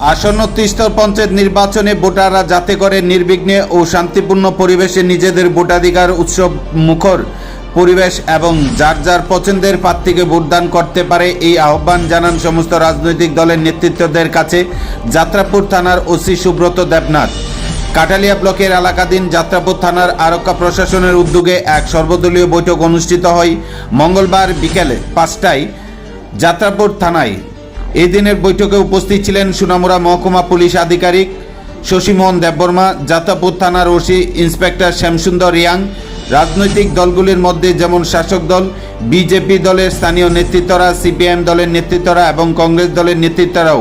আসন্ন তিস্তর পঞ্চায়েত নির্বাচনে ভোটাররা যাতে করে নির্বিঘ্নে ও শান্তিপূর্ণ পরিবেশে নিজেদের ভোটাধিকার উৎসব মুখর পরিবেশ এবং যার যার পছন্দের প্রার্থীকে ভোটদান করতে পারে এই আহ্বান জানান সমস্ত রাজনৈতিক দলের নেতৃত্বদের কাছে যাত্রাপুর থানার ওসি সুব্রত দেবনাথ। কাটালিয়া ব্লকের এলাকাধীন যাত্রাপুর থানার আরক্ষা প্রশাসনের উদ্যোগে এক সর্বদলীয় বৈঠক অনুষ্ঠিত হয় মঙ্গলবার বিকেলে পাঁচটায় যাত্রাপুর থানায়। এই দিনের বৈঠকে উপস্থিত ছিলেন সুনামুরা মহকুমা পুলিশ আধিকারিক শশীমোহন দেববর্মা যাত্রাপুর থানার ওসি ইন্সপেক্টর শ্যামসুন্দর রিয়াং, রাজনৈতিক দলগুলির মধ্যে যেমন শাসক দল, বিজেপি দলের স্থানীয় নেতৃত্বরা, সিপিআইএম দলের নেতৃত্বরা এবং কংগ্রেস দলের নেতৃত্বরাও।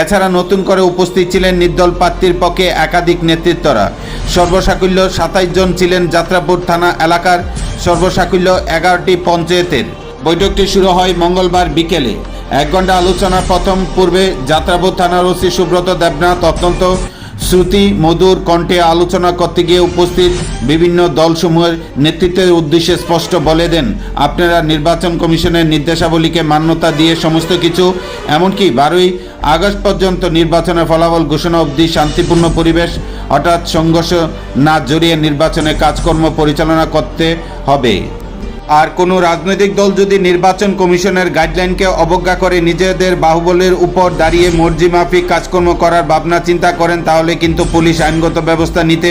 এছাড়া নতুন করে উপস্থিত ছিলেন নির্দল প্রার্থীর পক্ষে একাধিক নেতৃত্বরা। সর্বসাকুল্য সাতাইশ জন ছিলেন যাত্রাপুর থানা এলাকার সর্বসাকুল্য এগারোটি পঞ্চায়েতের। বৈঠকটি শুরু হয় মঙ্গলবার বিকেলে। এক ঘণ্টা আলোচনার প্রথম পূর্বে যাত্রাপুর থানার ওসি সুব্রত দেবনাথ অত্যন্ত শ্রুতি মধুর কণ্ঠে আলোচনা করতে গিয়ে উপস্থিত বিভিন্ন দলসমূহের নেতৃত্বের উদ্দেশ্যে স্পষ্ট বলে দেন, আপনারা নির্বাচন কমিশনের নির্দেশাবলীকে মান্যতা দিয়ে সমস্ত কিছু, এমনকি বারোই আগস্ট পর্যন্ত নির্বাচনের ফলাফল ঘোষণা অবধি শান্তিপূর্ণ পরিবেশ, হঠাৎ সংঘর্ষ না জড়িয়ে নির্বাচনের কাজকর্ম পরিচালনা করতে হবে। আর কোনো রাজনৈতিক দল যদি নির্বাচন কমিশনের গাইডলাইনকে অবজ্ঞা করে নিজেদের বাহুবলের উপর দাঁড়িয়ে মর্জি মাফিক কাজকর্ম করার ভাবনা চিন্তা করেন, তাহলে কিন্তু পুলিশ আইনগত ব্যবস্থা নিতে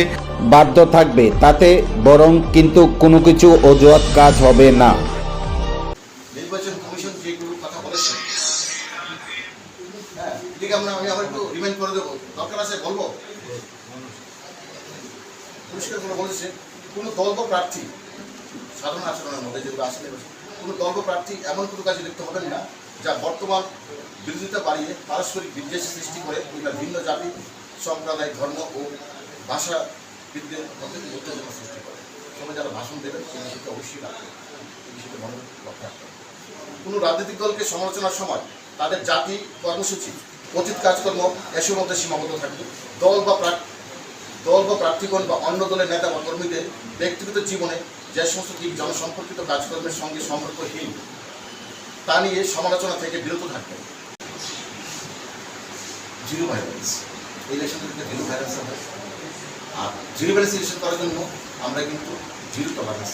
বাধ্য থাকবে। তাতে বরং কিন্তু কোনো কিছু অজুহাত কাজ হবে না। বলেছে। হ্যাঁ কোনো দল বা প্রার্থী সাধারণ আচরণের মধ্যে যেগুলো আসলে কোনো দল প্রার্থী এমন কোনো কাজে লিপ্ত হবেন না, যা বর্তমান বিরোধিতা বাড়িয়ে পারস্পরিক বিদ্বেষ সৃষ্টি করে কিংবা ভিন্ন জাতি, সম্প্রদায়, ধর্ম ও ভাষা বিদ্বের মধ্যে উত্তেজনা সৃষ্টি করে। সবাই যারা ভাষণ দেবেন সেই বিষয়টা অবশ্যই রাখবেন। এই বিষয়টা মনে লক্ষ্য কোনো রাজনৈতিক দলকে সমালোচনার সময় তাদের জাতি, কর্মসূচি, অতীত কাজকর্ম, এসবের মধ্যে সীমাবদ্ধ থাকবে। দল বা দল বা প্রার্থীগণ বা অন্য দলের নেতা বা কর্মীদের ব্যক্তিগত জীবনে যে সমস্ত দিক জনসম্পর্কিত কাজকর্মের সঙ্গে সম্পর্কহীন, তা নিয়ে সমালোচনা থেকে বিরত থাকবে জিরো ভাইলেন্স এই ইলেকশনগুলিতে জিরো ভাইলেন্স হবে আর জিরো ভাইলেন্স ইলেকশন করার জন্য আমরা কিন্তু জিরো টলারেন্স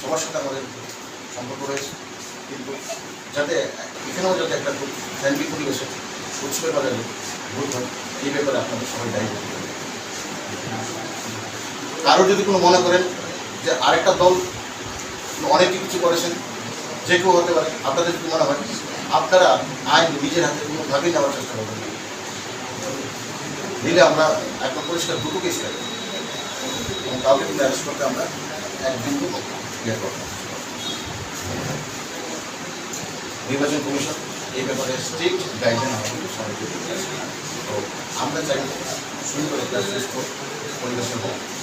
সবার সাথে আমাদের সম্পর্ক রয়েছে। কিন্তু যাতে এখানেও যাতে একটা খুব ফ্যামিলি পরিবেশে উৎসবের বাজারে ভুল হয় এই ব্যাপারে আপনাদের সবাই দায়ী কারও যদি কোনো মনে করেন যে আরেকটা দল অনেক কিছু করেছেন, যে কেউ হতে পারে, আপনাদের যদি মনে হয়, আপনারা আইন নিজের হাতে কোনোভাবেই নেওয়ার চেষ্টা করবেন। নিলে আমরা একদম পরিষ্কার দুটো কেস পাই। এবং কাউকে কিন্তু অ্যারেস্ট করতে আমরা এক বিন্দু করব। নির্বাচন কমিশন এই ব্যাপারে স্ট্রিক্ট গাইডলাইন আমাদের সবাইকে তো আমরা চাই সুন্দর একটা সুস্থ পরিবেশে হোক।